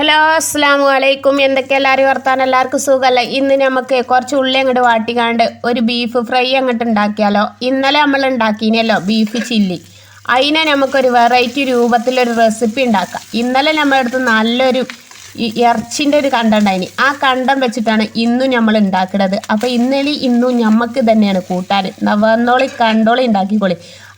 Hello അസ്സാം വലൈക്കും എന്തൊക്കെ എല്ലാവരും വർത്താനം? എല്ലാവർക്കും സുഖമല്ല? ഇന്ന് നമുക്ക് കുറച്ച് ഉള്ളി അങ്ങോട്ട് വാട്ടിക്കാണ്ട് ഒരു ബീഫ് ഫ്രൈ അങ്ങോട്ട് ഉണ്ടാക്കിയാലോ. ഇന്നലെ നമ്മൾ ഉണ്ടാക്കിനല്ലോ ബീഫ് ചില്ലി അതിനെ നമുക്കൊരു വെറൈറ്റി രൂപത്തിലൊരു റെസിപ്പി ഉണ്ടാക്കാം. ഇന്നലെ നമ്മുടെ അടുത്ത് നല്ലൊരു ഈ ഇറച്ചിന്റെ ഒരു കണ്ടം ഉണ്ടായിനി. ആ കണ്ടം വെച്ചിട്ടാണ് ഇന്നും നമ്മൾ ഉണ്ടാക്കുന്നത് അപ്പോൾ ഇന്നലെ ഇന്നും ഞമ്മക്ക് തന്നെയാണ് കൂട്ടാൻ. നവന്നോളി വന്നോളി കണ്ടോളി ഉണ്ടാക്കിക്കോളി.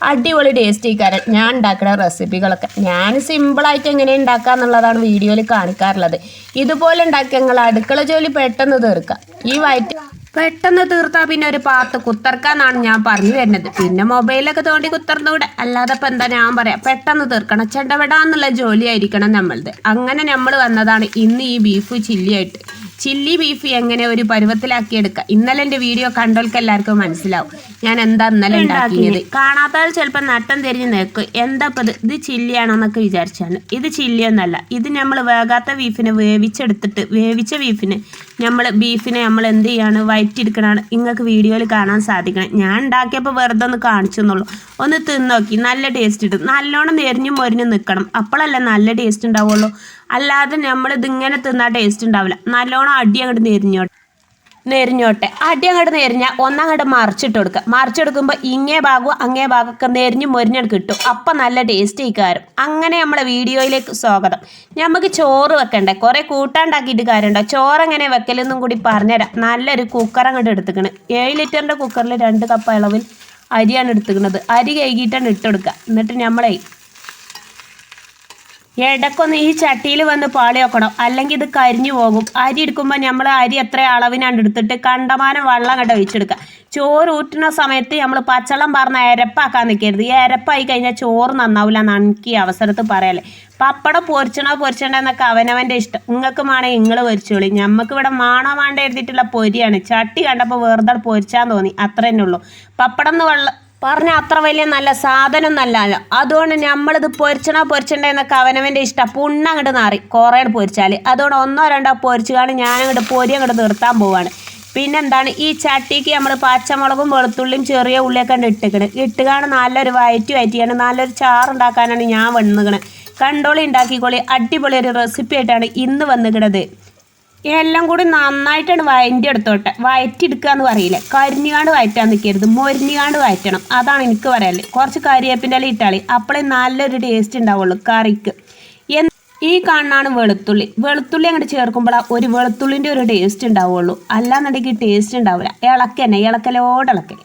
അടിപൊളി ടേസ്റ്റ് കാരൻ ഞാൻ ഉണ്ടാക്കുന്ന റെസിപ്പികളൊക്കെ ഞാൻ സിമ്പിളായിട്ട് എങ്ങനെ ഉണ്ടാക്കുക എന്നുള്ളതാണ് വീഡിയോയിൽ കാണിക്കാറുള്ളത്. ഇതുപോലെ ഉണ്ടാക്കി ഞങ്ങൾ അടുക്കള ജോലി പെട്ടെന്ന് തീർക്കുക ഈ വയറ്റ് പെട്ടെന്ന് തീർത്താൽ പിന്നെ ഒരു പാത്ത് കുത്തർക്കാന്നാണ് ഞാൻ പറഞ്ഞു വരുന്നത്. പിന്നെ മൊബൈലൊക്കെ തോണ്ടി കുത്തർന്നുകൂടെ അല്ലാതെ ഇപ്പം എന്താ ഞാൻ പറയാം പെട്ടെന്ന് തീർക്കണം. ചെണ്ടവിടാന്നുള്ള ജോലി ആയിരിക്കണം നമ്മളത് അങ്ങനെ നമ്മൾ വന്നതാണ് ഇന്ന് ഈ ബീഫ് ചില്ലിയായിട്ട്. ചില്ലി ബീഫ് എങ്ങനെ ഒരു പരുവത്തിലാക്കി എടുക്കുക ഇന്നലെ എന്റെ വീഡിയോ കണ്ടവർക്ക് എല്ലാവർക്കും മനസ്സിലാവും. ഞാൻ എന്താ ഇന്നലെ ഉണ്ടാക്കിയത്? കാണാത്തവർ ചിലപ്പോൾ നട്ടം തിരിഞ്ഞ് നിൽക്കും. എന്താ ഇപ്പം ഇത്? ഇത് ചില്ലിയാണോന്നൊക്കെ വിചാരിച്ചാണ്. ഇത് ചില്ലിയൊന്നല്ല ഇത് നമ്മൾ വേകാത്ത ബീഫിനെ വേവിച്ചെടുത്തിട്ട് വേവിച്ച ബീഫിന് നമ്മൾ ബീഫിനെ നമ്മൾ എന്ത് ചെയ്യാണ്? വയറ്റിയെടുക്കണതാണ് നിങ്ങൾക്ക് വീഡിയോയിൽ കാണാൻ സാധിക്കണം. ഞാൻ ഉണ്ടാക്കിയപ്പോൾ വെറുതെ ഒന്ന് കാണിച്ചു എന്നുള്ളൂ ഒന്ന് തിന്നോക്കി. നല്ല ടേസ്റ്റ് ഇടും. നല്ലോണം നെരിഞ്ഞും മൊരിഞ്ഞും നിൽക്കണം അപ്പോഴല്ലേ നല്ല ടേസ്റ്റ് ഉണ്ടാവുള്ളൂ. അല്ലാതെ നമ്മൾ ഇതിങ്ങനെ തിന്നാൽ ടേസ്റ്റ് ഉണ്ടാവില്ല. നല്ലോണം അടി അങ്ങോട്ട് നെരിഞ്ഞോട്ടെ. നെരിഞ്ഞോട്ടെ. ആദ്യം അങ്ങോട്ട് നെരിഞ്ഞാൽ ഒന്നങ്ങോട്ട് മറിച്ചിട്ട് കൊടുക്കുക മറിച്ചെടുക്കുമ്പോൾ ഇങ്ങേ ഭാഗവും അങ്ങേ ഭാഗമൊക്കെ നെരിഞ്ഞ് മൊരിഞ്ഞ് കിട്ടും. അപ്പം നല്ല ടേസ്റ്റ് കാരം. അങ്ങനെ നമ്മളെ വീഡിയോയിലേക്ക് സ്വാഗതം. നമുക്ക് ചോറ് വെക്കണ്ടേ? കുറേ കൂട്ടാണ്ടാക്കിയിട്ട് കാര്യമുണ്ടോ ചോറ് എങ്ങനെ വെക്കലെന്നും കൂടി പറഞ്ഞുതരാം നല്ലൊരു കുക്കർ അങ്ങോട്ട് എടുത്തുക്കണ്. ഏഴ് ലിറ്ററിന്റെ കുക്കറിൽ രണ്ട് കപ്പ് അളവിൽ അരിയാണ് എടുത്തുക്കുന്നത് അരി കഴുകിയിട്ടാണ് ഇട്ടെടുക്കുക എന്നിട്ട് നമ്മളെ ഇടക്കൊന്ന് ഈ ചട്ടിയിൽ വന്ന് പാളി വെക്കണം. അല്ലെങ്കിൽ ഇത് കരിഞ്ഞു പോകും. അരി എടുക്കുമ്പോൾ നമ്മൾ അരി എത്ര അളവിനാണ് എടുത്തിട്ട് കണ്ടമാനം വെള്ളം കണ്ട ഒഴിച്ചെടുക്കുക. ചോറ് ഊറ്റുന്ന സമയത്ത് നമ്മൾ പച്ചളം പറഞ്ഞ അരപ്പാക്കാൻ നിൽക്കരുത്. ഈ അരപ്പായി കഴിഞ്ഞാൽ ചോറ് നന്നാവില്ല എന്നാണ് എനിക്ക് ഈ അവസരത്ത് പറയാല്ലേ പപ്പടം പൊരിച്ചണോ പൊരിച്ചണോ എന്നൊക്കെ അവനവന്റെ ഇഷ്ടം. നിങ്ങൾക്ക് മാണേ നിങ്ങൾ പൊരിച്ചോളി. ഞമ്മക്ക് ഇവിടെ മാണോ വേണ്ട എഴുതിയിട്ടുള്ള പൊരിയാണ്. ചട്ടി കണ്ടപ്പോൾ വെറുതെ പൊരിച്ചാൻ തോന്നി. അത്ര തന്നെ ഉള്ളൂ. പപ്പടം എന്ന് വെള്ളം പറഞ്ഞ അത്ര വലിയ നല്ല സാധനം നല്ലല്ലോ അതുകൊണ്ട് നമ്മളിത് പൊരിച്ചണോ പൊരിച്ചണ്ടോ എന്നൊക്കെ അവനവന്റെ ഇഷ്ടം. പുണ്ണ അങ്ങോട്ട് നാറി. കുറേ പൊരിച്ചാൽ അതുകൊണ്ട് ഒന്നോ രണ്ടോ പൊരിച്ചു കാണും ഞാൻ അങ്ങോട്ട് പൊരി അങ്ങോട്ട് നിർത്താൻ പോവാണ്. പിന്നെന്താണ്? ഈ ചട്ടിക്ക് നമ്മൾ പച്ചമുളകും വെളുത്തുള്ളിയും ചെറിയ ഉള്ളിയൊക്കെ ഉണ്ട് ഇട്ടിക്കണ്. ഇട്ടുകാണ് നല്ലൊരു വയറ്റി വയറ്റിയാണ്. നല്ലൊരു ചാറുണ്ടാക്കാനാണ് ഞാൻ വന്നുകണ് കണ്ടോളി ഉണ്ടാക്കിക്കോളി. അടിപൊളി ഒരു റെസിപ്പി ആയിട്ടാണ് ഇന്ന് വന്നുകിടത് എല്ലാം കൂടി നന്നായിട്ടാണ് വയറ്റി എടുത്തോട്ടെ വയറ്റിയെടുക്കുക എന്ന് പറയില്ലേ. കരിഞ്ഞുകാണ്ട് വയറ്റാൻ നിൽക്കരുത് മൊരിഞ്ഞുകാണ്ട് വയറ്റണം. അതാണ് എനിക്ക് പറയാല്ലേ കുറച്ച് കരിയേപ്പിന്റെ ഇല ഇട്ടാളി. അപ്പോഴേ നല്ലൊരു ടേസ്റ്റ് ഉണ്ടാവുള്ളൂ കറിക്ക്. ഈ കാണാണ് വെളുത്തുള്ളി. വെളുത്തുള്ളി അങ്ങോട്ട് ചേർക്കുമ്പോഴാ ഒരു വെളുത്തുള്ളിന്റെ ഒരു ടേസ്റ്റ് ഉണ്ടാവുള്ളൂ. അല്ലാന്നുണ്ടെങ്കിൽ ടേസ്റ്റ് ഉണ്ടാവില്ല ഇളക്കന്നെ. ഇളക്കലോട് ഇളക്കൽ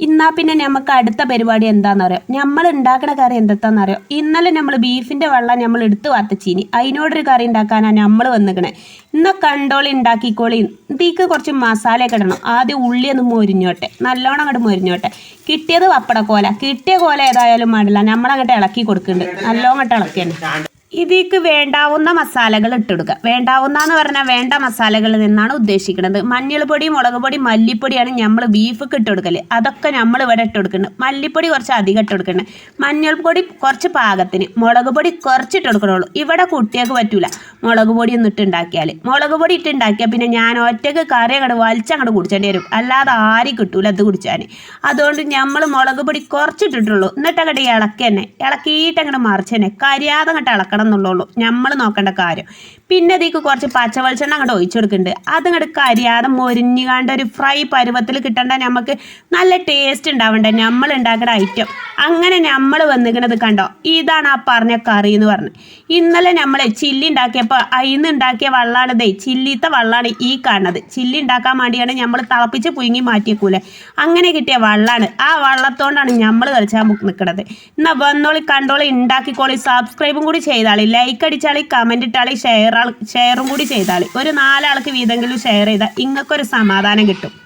ഇന്നാ പിന്നെ നമുക്ക് അടുത്ത പരിപാടി എന്താന്ന് അറിയാം? നമ്മൾ ഉണ്ടാക്കണ കറി എന്താന്ന് അറിയാം? ഇന്നലെ നമ്മൾ ബീഫിന്റെ വെള്ളം നമ്മൾ എടുത്ത് വത്തച്ചീനി അതിനോടൊരു കറി ഉണ്ടാക്കാനാണ് നമ്മൾ വന്നിക്കണേ. ഇന്ന് കണ്ടോളി ഉണ്ടാക്കിക്കോളി ഇതിക്ക് കുറച്ച് മസാലയൊക്കെ ഇടണം. ആദ്യം ഉള്ളി ഒന്ന് മൊരിഞ്ഞോട്ടെ. നല്ലോണം അങ്ങോട്ട് മൊരിഞ്ഞോട്ടെ. കിട്ടിയത് വപ്പട കോല കിട്ടിയ കോല ഏതായാലും പാടില്ല നമ്മളങ്ങോട്ട് ഇളക്കി കൊടുക്കുന്നുണ്ട് നല്ലോണം അങ്ങോട്ട് ഇളക്കിയാണ് ഇതിക്ക് വേണ്ടാവുന്ന മസാലകൾ ഇട്ടെടുക്കുക വേണ്ടാവുന്ന എന്ന് പറഞ്ഞാൽ വേണ്ട മസാലകളിൽ നിന്നാണ് ഉദ്ദേശിക്കുന്നത്. മഞ്ഞൾപ്പൊടി മുളക് പൊടി മല്ലിപ്പൊടിയാണ് നമ്മൾ ബീഫൊക്കെ ഇട്ടുകൊടുക്കൽ അതൊക്കെ നമ്മൾ ഇവിടെ ഇട്ട് കൊടുക്കുന്നുണ്ട്. മല്ലിപ്പൊടി കുറച്ച് അധികം ഇട്ട് കൊടുക്കുന്നുണ്ട്. മഞ്ഞൾപ്പൊടി കുറച്ച് പാകത്തിന് മുളക് പൊടി കുറച്ച് ഇട്ട് കൊടുക്കണുള്ളൂ. ഇവിടെ കുട്ടികൾക്ക് പറ്റൂല. മുളക് പൊടി ഒന്നും ഇട്ടുണ്ടാക്കിയാൽ മുളക് പൊടി ഇട്ടുണ്ടാക്കിയാൽ പിന്നെ ഞാൻ ഒറ്റയ്ക്ക് കറി അങ്ങോട്ട് വലിച്ചങ്ങോട്ട് കുടിച്ചേണ്ടി വരും. അല്ലാതെ ആരും കിട്ടൂല അത് കുടിച്ചാൽ അതുകൊണ്ട് നമ്മൾ മുളക് പൊടി കുറച്ചിട്ടിട്ടുള്ളൂ എന്നിട്ട് അങ്ങോട്ട് ഇളക്കി തന്നെ. ഇളക്കിയിട്ട് അങ്ങോട്ട് മറിച്ച് തന്നെ. കരിയാതെ അങ്ങോട്ട് ഇളക്കണം. എന്നുള്ളൂ നമ്മൾ നോക്കേണ്ട കാര്യം. പിന്നെ അതിലേക്ക് കുറച്ച് പച്ച വെളിച്ചെണ്ണ അങ്ങോട്ട് ഒഴിച്ചു കൊടുക്കുന്നുണ്ട്. അതങ്ങോട്ട് കരിയാതെ മൊരിഞ്ഞുകാണ്ട് ഒരു ഫ്രൈ പരുവത്തിൽ കിട്ടേണ്ട നമുക്ക് നല്ല ടേസ്റ്റ് ഉണ്ടാവണ്ടേ നമ്മൾ ഉണ്ടാക്കുന്ന ഐറ്റം അങ്ങനെ നമ്മൾ വന്നിക്കണത് കണ്ടോ? ഇതാണ് ആ പറഞ്ഞ കറി എന്ന് പറഞ്ഞത് ഇന്നലെ നമ്മൾ ചില്ലി ഉണ്ടാക്കിയപ്പോൾ അതിന്ന് ഉണ്ടാക്കിയ വള്ളാണിതേ ചില്ലിത്തെ വള്ളാണ് ഈ കാണുന്നത്. ചില്ലി ഉണ്ടാക്കാൻ വേണ്ടിയാണ് നമ്മൾ തിളപ്പിച്ച് പുഴുങ്ങി മാറ്റിയേക്കൂലെ? അങ്ങനെ കിട്ടിയ വള്ളാണ്. ആ വള്ളത്തോണ്ടാണ് നമ്മൾ കളിച്ചാൽ നിൽക്കുന്നത് എന്നാൽ വന്നോളി കണ്ടോളി ഉണ്ടാക്കിക്കോളി സബ്സ്ക്രൈബും കൂടി ചെയ്താളി ലൈക്ക് അടിച്ചാളി കമന്റ് ഇട്ടാളി ഷെയർ ഷെയറും കൂടി ചെയ്താൽ ഒരു നാലാൾക്ക് വീതെങ്കിലും ഷെയർ ചെയ്താൽ ഇങ്ങൾക്കൊരു സമാധാനം കിട്ടും.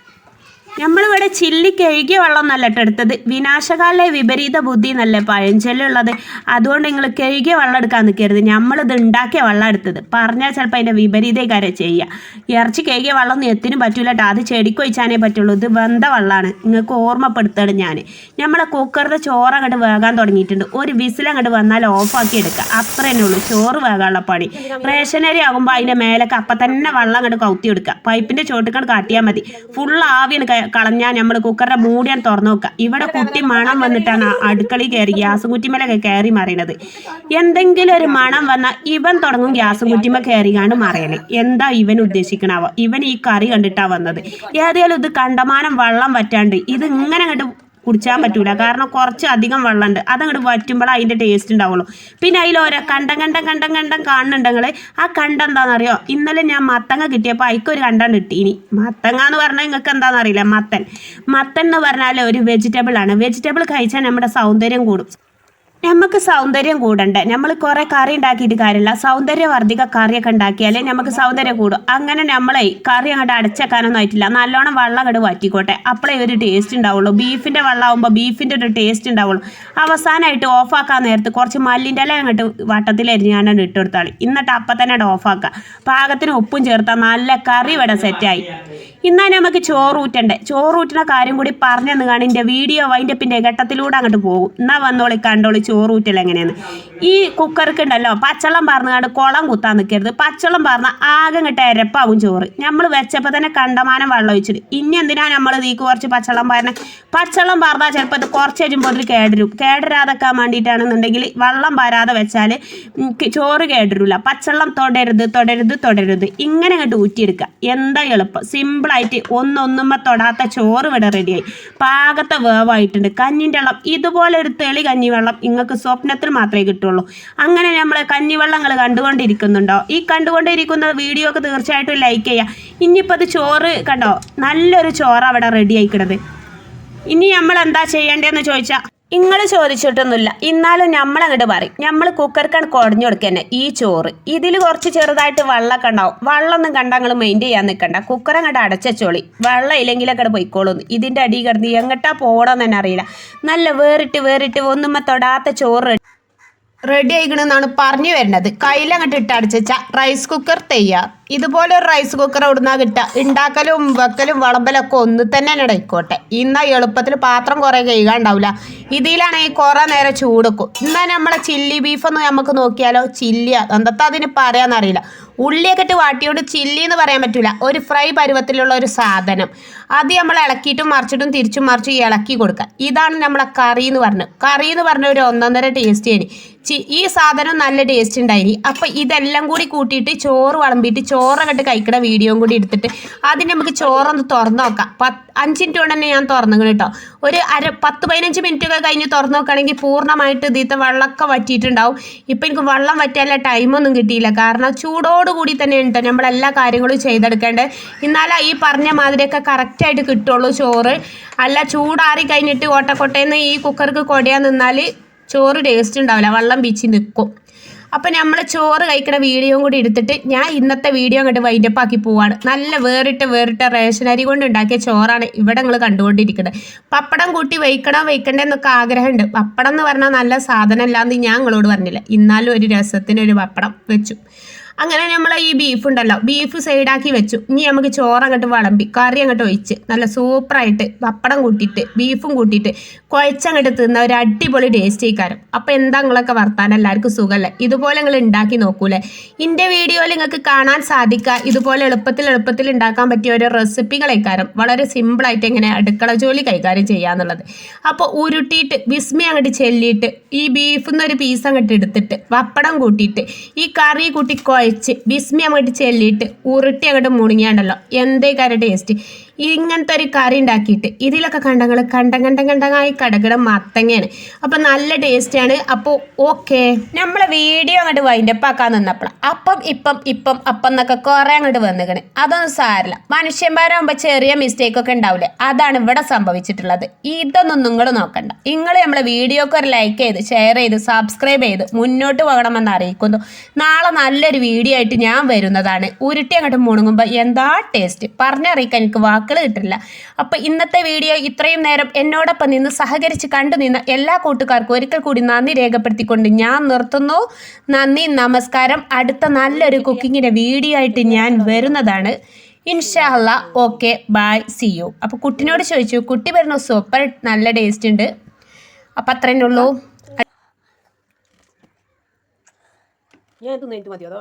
നമ്മളിവിടെ ചില്ലി കഴുകിയ വെള്ളം എന്നല്ല കേട്ടോ എടുത്തത് വിനാശകാലിലെ വിപരീത ബുദ്ധി നല്ല പഴഞ്ചൊല്ലുള്ളത്. അതുകൊണ്ട് നിങ്ങൾ കഴുകിയ വെള്ളം എടുക്കാൻ നിൽക്കരുത് നമ്മളിത് ഉണ്ടാക്കിയ വെള്ളം എടുത്തത്. പറഞ്ഞാൽ ചിലപ്പോൾ അതിന്റെ വിപരീതകാരം ചെയ്യുക ഇറച്ചി കഴുകിയ വെള്ളം ഒന്നും എത്തിനും പറ്റൂല അത് ചെടിക്ക് ഒഴിച്ചാനേ പറ്റുള്ളൂ. ഇത് വെന്ത വെള്ളമാണ് നിങ്ങൾക്ക് ഓർമ്മപ്പെടുത്താണ് ഞാൻ നമ്മളെ കുക്കറിന്റെ ചോറ് അങ്ങോട്ട് വേകാൻ തുടങ്ങിയിട്ടുണ്ട്. ഒരു വിസിൽ അങ്ങോട്ട് വന്നാൽ ഓഫാക്കി എടുക്കുക അത്ര തന്നെ ഉള്ളൂ. ചോറ് വേകാനുള്ള പണി. റേഷനരി ആകുമ്പോൾ അതിന്റെ മേലൊക്കെ അപ്പം തന്നെ വെള്ളം അങ്ങോട്ട് കൗത്തി എടുക്കുക പൈപ്പിന്റെ ചോട്ടുകൾ കാട്ടിയാൽ മതി. ഫുൾ ആവിയാണ് കളഞ്ഞാൽ നമ്മൾ കുക്കറിന്റെ മൂടി ഞാൻ തുറന്നു നോക്കുക ഇവിടെ കുട്ടി മണം വന്നിട്ടാണ് ആ അടുക്കളയിൽ കയറി ഗ്യാസും കുറ്റിമേലൊക്കെ കയറി മറിയണത്. എന്തെങ്കിലും ഒരു മണം വന്നാൽ ഇവൻ തുടങ്ങും ഗ്യാസും കുറ്റിമ കയറിയാണ് മറിയൽ. എന്താ ഇവൻ ഉദ്ദേശിക്കണാവോ? ഇവൻ ഈ കറി കണ്ടിട്ടാണ് വന്നത്. ഏതായാലും ഇത് കണ്ടമാനം വള്ളം പറ്റാണ്ട് ഇത് ഇങ്ങനെ അങ്ങോട്ട് കുടിച്ചാൻ പറ്റൂല. കാരണം കുറച്ച് അധികം വെള്ളമുണ്ട്. അതങ്ങോട്ട് വറ്റുമ്പോൾ അതിന്റെ ടേസ്റ്റ് ഉണ്ടാവുള്ളൂ. പിന്നെ അതിൽ ഓരോ കണ്ടം കണ്ടം കണ്ടം കണ്ടം കാണുന്നുണ്ടെങ്കിൽ ആ കണ്ടം എന്താണെന്നറിയോ ഇന്നലെ ഞാൻ മത്തങ്ങ കിട്ടിയപ്പോൾ അതിക്കൊരു കണ്ടം ഇനി മത്തങ്ങ എന്ന് പറഞ്ഞാൽ നിങ്ങൾക്ക് എന്താണെന്ന് അറിയില്ല മത്തൻ. മത്തൻ എന്ന് പറഞ്ഞാൽ ഒരു വെജിറ്റബിൾ ആണ്. വെജിറ്റബിൾ കഴിച്ചാൽ നമ്മുടെ സൗന്ദര്യം കൂടും. നമുക്ക് സൗന്ദര്യം കൂടണ്ടേ? നമ്മൾ കുറെ കറി ഉണ്ടാക്കിയിട്ട് കാര്യമില്ല. സൗന്ദര്യവർദ്ധിക കറിയൊക്കെ ഉണ്ടാക്കിയാലേ നമുക്ക് സൗന്ദര്യം കൂടും. അങ്ങനെ നമ്മളെ കറി അങ്ങോട്ട് അടച്ചേക്കാനൊന്നും ആയിട്ടില്ല. നല്ലോണം വെള്ളം അങ്ങോട്ട് വറ്റിക്കോട്ടെ. അപ്പോഴേ ഒരു ടേസ്റ്റ് ഉണ്ടാവുള്ളൂ. ബീഫിന്റെ വെള്ളമാകുമ്പോൾ ബീഫിന്റെ ഒരു ടേസ്റ്റ് ഉണ്ടാവുള്ളൂ. അവസാനമായിട്ട് ഓഫാക്കാൻ നേരത്ത് കുറച്ച് മല്ലിന്റെ ഇല അങ്ങോട്ട് വട്ടത്തിൽ ഞാനത് ഇട്ട് കൊടുത്താളി. എന്നിട്ട് അപ്പം തന്നെ അങ്ങോട്ട് ഓഫാക്കുക പാകത്തിന് ഉപ്പും ചേർത്താൽ നല്ല കറി ഇവിടെ സെറ്റായി ഇന്നാ നമുക്ക് ചോറൂറ്റണ്ടേ? ചോറൂറ്റുന്ന കാര്യം കൂടി പറഞ്ഞു തന്നു കാണും. എന്റെ വീഡിയോ പിന്നെ ഘട്ടത്തിലൂടെ അങ്ങോട്ട് പോകും. എന്നാ വന്നോളി കണ്ടോളി ചോറൂറ്റൽ എങ്ങനെയാണ്. ഈ കുക്കർക്ക് ഉണ്ടല്ലോ പറഞ്ഞു പറഞ്ഞാണ്ട് കുളം കുത്താൻ നിൽക്കരുത് പച്ചളം പറഞ്ഞാൽ ആകെ കിട്ട ഇരപ്പാവും ചോറ്. നമ്മൾ വെച്ചപ്പോൾ തന്നെ കണ്ടമാനം വെള്ളം ഒഴിച്ചിട്ട് ഇനി എന്തിനാണ് നമ്മൾ ഇതിക്ക് കുറച്ച് പച്ചളം പറഞ്ഞത് പച്ചളം പറഞ്ഞാൽ ചിലപ്പോൾ ഇത് കുറച്ച് കഴിയുമ്പോൾ അതിൽ കേടരും. കേടരാതെക്കാൻ വേണ്ടിയിട്ടാണെന്നുണ്ടെങ്കിൽ വെള്ളം പാരാതെ വെച്ചാൽ ചോറ് കേടരില്ല പച്ചളം തൊടരുത് തൊടരുത് തൊടരുത്. ഇങ്ങനെ അങ്ങോട്ട് ഊറ്റിയെടുക്കുക എന്താ എളുപ്പം? സിമ്പിളായിട്ട് ഒന്നൊന്നുമ്പ തൊടാത്ത ചോറ് ഇവിടെ റെഡിയായി പാകത്തെ വേവായിട്ടുണ്ട്. കഞ്ഞിന്റെ വെള്ളം ഇതുപോലെ ഒരു തെളി കഞ്ഞി വെള്ളം നിങ്ങൾക്ക് സ്വപ്നത്തിൽ മാത്രമേ കിട്ടുള്ളൂ. അങ്ങനെ നമ്മൾ കഞ്ഞിവെള്ളങ്ങൾ കണ്ടുകൊണ്ടിരിക്കുന്നുണ്ടോ? ഈ കണ്ടുകൊണ്ടിരിക്കുന്ന വീഡിയോ ഒക്കെ തീർച്ചയായിട്ടും ലൈക്ക് ചെയ്യുക ഇനിയിപ്പോൾ അത് ചോറ് കണ്ടോ? നല്ലൊരു ചോറ് അവിടെ റെഡി ആയിക്കിടത് ഇനി നമ്മൾ എന്താ ചെയ്യേണ്ടതെന്ന് ചോദിച്ചാൽ നിങ്ങൾ ചോദിച്ചിട്ടൊന്നുമില്ല. ഇന്നാലും നമ്മൾ അങ്ങോട്ട് പറയും. നമ്മൾ കുക്കർക്കാണ് കുടഞ്ഞു കൊടുക്കുന്നത് ഈ ചോറ്. ഇതിൽ കുറച്ച് ചെറുതായിട്ട് വെള്ളമൊക്കെ ഉണ്ടാവും. വെള്ളമൊന്നും കണ്ട നിങ്ങൾ മെയിന്റ് ചെയ്യാൻ നിൽക്കണ്ട കുക്കർ അങ്ങോട്ട് അടച്ചോളി വെള്ളം ഇല്ലെങ്കിലൊക്കെ പോയിക്കോളൂ. ഇതിന്റെ അടി കിടന്ന് എങ്ങട്ടാ പോകണമെന്ന് തന്നെ അറിയില്ല. നല്ല വേറിട്ട് വേറിട്ട് ഒന്നുമ്മ തൊടാത്ത ചോറ് റെഡി ആയിക്കണെന്നാണ് പറഞ്ഞു വരുന്നത്. കയ്യിലങ്ങോട്ട് ഇട്ട് അടച്ച റൈസ് കുക്കർ തയ്യാർ ഇതുപോലെ ഒരു റൈസ് കുക്കർ ഇവിടുന്ന് കിട്ടുക. ഉണ്ടാക്കലും വെക്കലും വിളമ്പലൊക്കെ ഒന്ന് തന്നെ ഇടയിക്കോട്ടെ ഇന്നാ എളുപ്പത്തിൽ പാത്രം കുറേ കഴുകാണ്ടാവില്ല ഇതിലാണെങ്കിൽ കുറേ നേരം ചൂടെക്കും. ഇന്നാ നമ്മളെ ചില്ലി ബീഫൊന്ന് നമുക്ക് നോക്കിയാലോ? ചില്ലി എന്താ അതിന് പറയാന്നറിയില്ല. ഉള്ളിയൊക്കെ ഇട്ട് വാട്ടിയോണ്ട് ചില്ലി എന്ന് പറയാൻ പറ്റില്ല ഒരു ഫ്രൈ പരുവത്തിലുള്ള ഒരു സാധനം. അത് നമ്മൾ ഇളക്കിയിട്ടും മറിച്ചിട്ടും തിരിച്ചും മറിച്ചും ഇളക്കി കൊടുക്കുക. ഇതാണ് നമ്മളെ കറി എന്ന് പറഞ്ഞത്. കറി എന്ന് പറഞ്ഞ ഒരു ഒന്നൊന്നര ടേസ്റ്റ് ആയി ഈ സാധനം നല്ല ടേസ്റ്റ് ഉണ്ടായി അപ്പൊ ഇതെല്ലാം കൂടി കൂട്ടിയിട്ട് ചോറ് വിളമ്പിയിട്ട് കട്ട് കഴിക്കണ വീഡിയോയും കൂടി എടുത്തിട്ട് അതിന് നമുക്ക് ചോറൊന്ന് തുറന്നു നോക്കാം. പത്ത് അഞ്ച് മിനിറ്റ് കൊണ്ട് തന്നെ ഞാൻ തുറന്നു കേട്ടോ ഒരു അര പത്ത് പതിനഞ്ച് മിനിറ്റ് ഒക്കെ കഴിഞ്ഞ് തുറന്നു നോക്കുകയാണെങ്കിൽ പൂർണമായിട്ട് ഇതിത്തെ വെള്ളമൊക്കെ വറ്റിയിട്ടുണ്ടാവും. ഇപ്പം എനിക്ക് വെള്ളം വറ്റാനുള്ള ടൈമൊന്നും കിട്ടിയില്ല. കാരണം ചൂടോടുകൂടി തന്നെ ഉണ്ട് നമ്മളെല്ലാ കാര്യങ്ങളും ചെയ്തെടുക്കേണ്ടത്. എന്നാലേ ഈ പറഞ്ഞ മാതിരിയൊക്കെ കറക്റ്റായിട്ട് കിട്ടുള്ളൂ ചോറ്. അല്ല ചൂടാറി കഴിഞ്ഞിട്ട് ഓട്ടക്കൊട്ടേന്ന് ഈ കുക്കർക്ക് കൊടയാൻ നിന്നാൽ ചോറ് ടേസ്റ്റ് ഉണ്ടാവില്ല. വെള്ളം പിച്ച് നിൽക്കും അപ്പം നമ്മൾ ചോറ് കഴിക്കുന്ന വീഡിയോയും കൂടി എടുത്തിട്ട് ഞാൻ ഇന്നത്തെ വീഡിയോ അങ്ങോട്ട് വൈൻഡപ്പ് ആക്കി പോവാണ്. നല്ല വേറിട്ട് വേറിട്ട അരി കൊണ്ട് ഉണ്ടാക്കിയ ചോറാണ് ഇവിടെ നിങ്ങൾ കണ്ടുകൊണ്ടിരിക്കുന്നത് പപ്പടം കൂട്ടി വയ്ക്കണോ വയ്ക്കണ്ടേ എന്നൊക്കെ ആഗ്രഹമുണ്ട്. പപ്പടം എന്ന് പറഞ്ഞാൽ നല്ല സാധനം അല്ലാന്ന് ഞാൻ നിങ്ങളോട് പറഞ്ഞില്ല. ഇന്നാലും ഒരു രസത്തിന് ഒരു പപ്പടം വെച്ചു. അങ്ങനെ നമ്മൾ ഈ ബീഫ് ഉണ്ടല്ലോ. ബീഫ് സൈഡാക്കി വെച്ചു. ഇനി നമുക്ക് ചോറ് അങ്ങോട്ട് വിളമ്പി കറി അങ്ങോട്ട് ഒഴിച്ച് നല്ല സൂപ്പറായിട്ട് പപ്പടം കൂട്ടിയിട്ട് ബീഫും കൂട്ടിയിട്ട് കുഴച്ചങ്ങോട്ട് തിന്ന ഒരു അടിപൊളി ടേസ്റ്റ് ആയിക്കാരം. അപ്പോൾ എന്താ നിങ്ങളൊക്കെ വർത്താനം? എല്ലാവർക്കും സുഖമല്ലേ ഇതുപോലെ നിങ്ങൾ ഉണ്ടാക്കി നോക്കൂലേ? എന്റെ വീഡിയോയിൽ നിങ്ങൾക്ക് കാണാൻ സാധിക്കുക ഇതുപോലെ എളുപ്പത്തിൽ എളുപ്പത്തിൽ ഉണ്ടാക്കാൻ പറ്റിയ ഓരോ റെസിപ്പികളേക്കാരം വളരെ സിമ്പിളായിട്ട് എങ്ങനെ അടുക്കള ജോലി കൈകാര്യം ചെയ്യാന്നുള്ളത് അപ്പോൾ ഉരുട്ടിയിട്ട് വിസ്മി അങ്ങോട്ട് ചെല്ലിയിട്ട് ഈ ബീഫിൽ നിന്ന് ഒരു പീസ് അങ്ങോട്ട് എടുത്തിട്ട് പപ്പടം കൂട്ടിയിട്ട് ഈ കറി കൂട്ടി കുഴച്ച് ബിസ്മി അങ്ങോട്ട് ചെല്ലിയിട്ട് ഉരുട്ടി അങ്ങോട്ട് മുണുങ്ങിയാണ്ടല്ലോ. എന്തേ കാര്യം ടേസ്റ്റ് ഇങ്ങനത്തെ ഒരു കറി ഉണ്ടാക്കിയിട്ട് ഇതിലൊക്കെ കണ്ടങ്ങൾ കണ്ടം കണ്ടം കണ്ടങ്ങായി കടകട മത്തങ്ങയാണ്. അപ്പം നല്ല ടേസ്റ്റാണ് അപ്പോൾ ഓക്കെ നമ്മളെ വീഡിയോ അങ്ങോട്ട് വൈൻഡപ്പ് ആക്കാൻ നിന്നപ്പോൾ അപ്പം ഇപ്പം ഇപ്പം അപ്പം എന്നൊക്കെ കുറേ അങ്ങോട്ട് വന്നിക്കണ്. അതൊന്നും സാരില്ല. മനുഷ്യന്മാരാകുമ്പോൾ ചെറിയ മിസ്റ്റേക്ക് ഒക്കെ ഉണ്ടാവില്ലേ അതാണ് ഇവിടെ സംഭവിച്ചിട്ടുള്ളത്. ഇതൊന്നും നിങ്ങൾ നോക്കണ്ട. നിങ്ങൾ നമ്മളെ വീഡിയോക്ക് ഒരു ലൈക്ക് ചെയ്ത് ഷെയർ ചെയ്ത് സബ്സ്ക്രൈബ് ചെയ്ത് മുന്നോട്ട് പോകണമെന്ന് അറിയിക്കുന്നു. നാളെ നല്ലൊരു വീഡിയോ ആയിട്ട് ഞാൻ വരുന്നതാണ്. ഉരുട്ടി അങ്ങോട്ട് മുണങ്ങുമ്പോൾ എന്താ ടേസ്റ്റ് പറഞ്ഞറിയിക്കാൻ എനിക്ക് വാക്കുകൾ കിട്ടില്ല അപ്പോൾ ഇന്നത്തെ വീഡിയോ ഇത്രയും നേരം എന്നോടൊപ്പം നിന്ന് സഹകരിച്ച് കണ്ടു നിന്ന എല്ലാ കൂട്ടുകാർക്കും ഒരിക്കൽ കൂടി നന്ദി രേഖപ്പെടുത്തിക്കൊണ്ട് ഞാൻ നിർത്തുന്നു. നന്ദി നമസ്കാരം. അടുത്ത നല്ലൊരു കുക്കിങ്ങിന്റെ വീഡിയോ ആയിട്ട് ഞാൻ വരുന്നതാണ്. ഇൻഷാല്ല ഓക്കെ ബൈ സി യു. അപ്പോൾ കുട്ടിനോട് ചോദിച്ചു കുട്ടി പറഞ്ഞു സൂപ്പർ നല്ല ടേസ്റ്റ് ഉണ്ട്. അപ്പം അത്രേ ഉള്ളൂ. ഞാൻ ഇത് നേരിട്ട് മതിയോ? അതോ